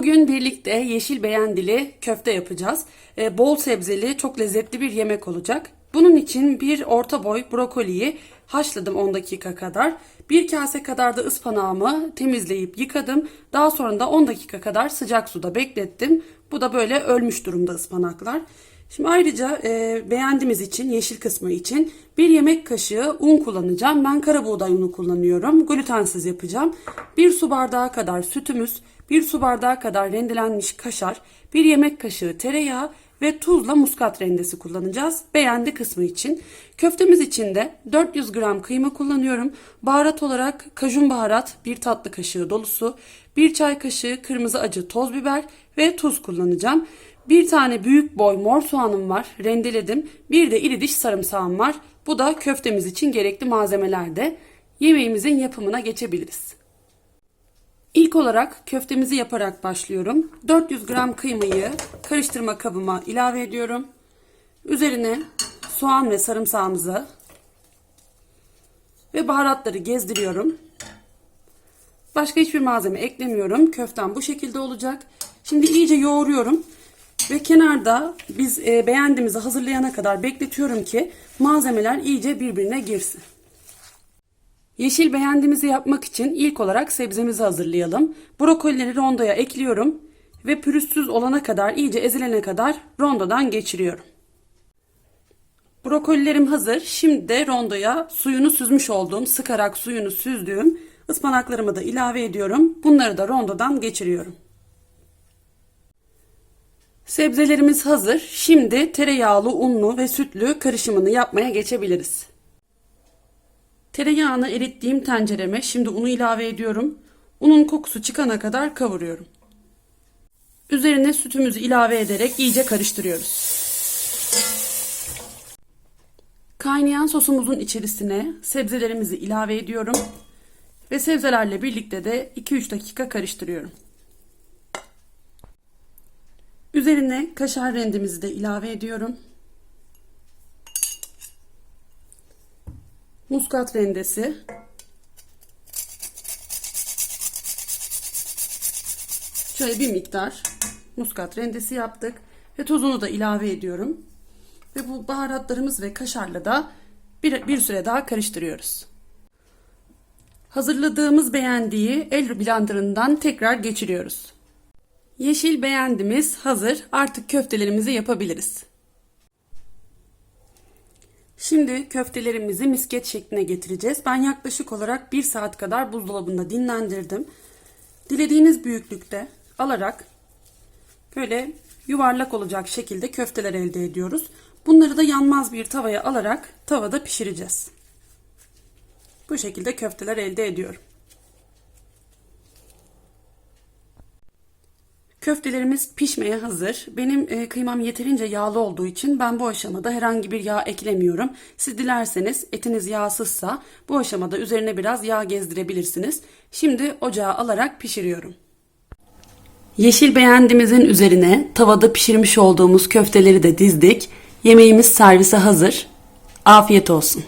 Bugün birlikte yeşil beğendili köfte yapacağız. Ee, bol sebzeli, çok lezzetli bir yemek olacak. Bunun için bir orta boy brokoliyi haşladım 10 dakika kadar. Bir kase kadar da ıspanağımı temizleyip yıkadım. Daha sonra da 10 dakika kadar sıcak suda beklettim. Bu da böyle ölmüş durumda ıspanaklar. Şimdi ayrıca e, beğendiğimiz için, yeşil kısmı için bir yemek kaşığı un kullanacağım. Ben kara buğday unu kullanıyorum. Glutensiz yapacağım. Bir su bardağı kadar sütümüz, bir su bardağı kadar rendelenmiş kaşar, bir yemek kaşığı tereyağı ve tuzla muskat rendesi kullanacağız. Beğendi kısmı için. Köftemiz için de 400 gram kıyma kullanıyorum. Baharat olarak kajun baharat bir tatlı kaşığı dolusu, bir çay kaşığı kırmızı acı toz biber ve tuz kullanacağım. Bir tane büyük boy mor soğanım var. Rendeledim. Bir de iri diş sarımsağım var. Bu da köftemiz için gerekli malzemelerde. Yemeğimizin yapımına geçebiliriz. İlk olarak köftemizi yaparak başlıyorum. 400 gram kıymayı karıştırma kabıma ilave ediyorum. Üzerine soğan ve sarımsağımızı ve baharatları gezdiriyorum. Başka hiçbir malzeme eklemiyorum. Köftem bu şekilde olacak. Şimdi iyice yoğuruyorum. Ve kenarda biz e, beğendiğimizi hazırlayana kadar bekletiyorum ki malzemeler iyice birbirine girsin. Yeşil beğendiğimizi yapmak için ilk olarak sebzemizi hazırlayalım. Brokolileri rondoya ekliyorum ve pürüzsüz olana kadar iyice ezilene kadar rondodan geçiriyorum. Brokolilerim hazır. Şimdi de rondoya suyunu süzmüş olduğum, sıkarak suyunu süzdüğüm ıspanaklarımı da ilave ediyorum. Bunları da rondodan geçiriyorum. Sebzelerimiz hazır. Şimdi tereyağlı, unlu ve sütlü karışımını yapmaya geçebiliriz. Tereyağını erittiğim tencereme şimdi unu ilave ediyorum. Unun kokusu çıkana kadar kavuruyorum. Üzerine sütümüzü ilave ederek iyice karıştırıyoruz. Kaynayan sosumuzun içerisine sebzelerimizi ilave ediyorum ve sebzelerle birlikte de 2-3 dakika karıştırıyorum. Üzerine kaşar rendemizi de ilave ediyorum. Muskat rendesi. Şöyle bir miktar muskat rendesi yaptık ve tuzunu da ilave ediyorum. Ve bu baharatlarımız ve kaşarla da bir, bir süre daha karıştırıyoruz. Hazırladığımız beğendiği el blenderından tekrar geçiriyoruz. Yeşil beğendimiz hazır. Artık köftelerimizi yapabiliriz. Şimdi köftelerimizi misket şekline getireceğiz. Ben yaklaşık olarak 1 saat kadar buzdolabında dinlendirdim. Dilediğiniz büyüklükte alarak böyle yuvarlak olacak şekilde köfteler elde ediyoruz. Bunları da yanmaz bir tavaya alarak tavada pişireceğiz. Bu şekilde köfteler elde ediyorum. Köftelerimiz pişmeye hazır. Benim e, kıymam yeterince yağlı olduğu için ben bu aşamada herhangi bir yağ eklemiyorum. Siz dilerseniz etiniz yağsızsa bu aşamada üzerine biraz yağ gezdirebilirsiniz. Şimdi ocağa alarak pişiriyorum. Yeşil beğendimizin üzerine tavada pişirmiş olduğumuz köfteleri de dizdik. Yemeğimiz servise hazır. Afiyet olsun.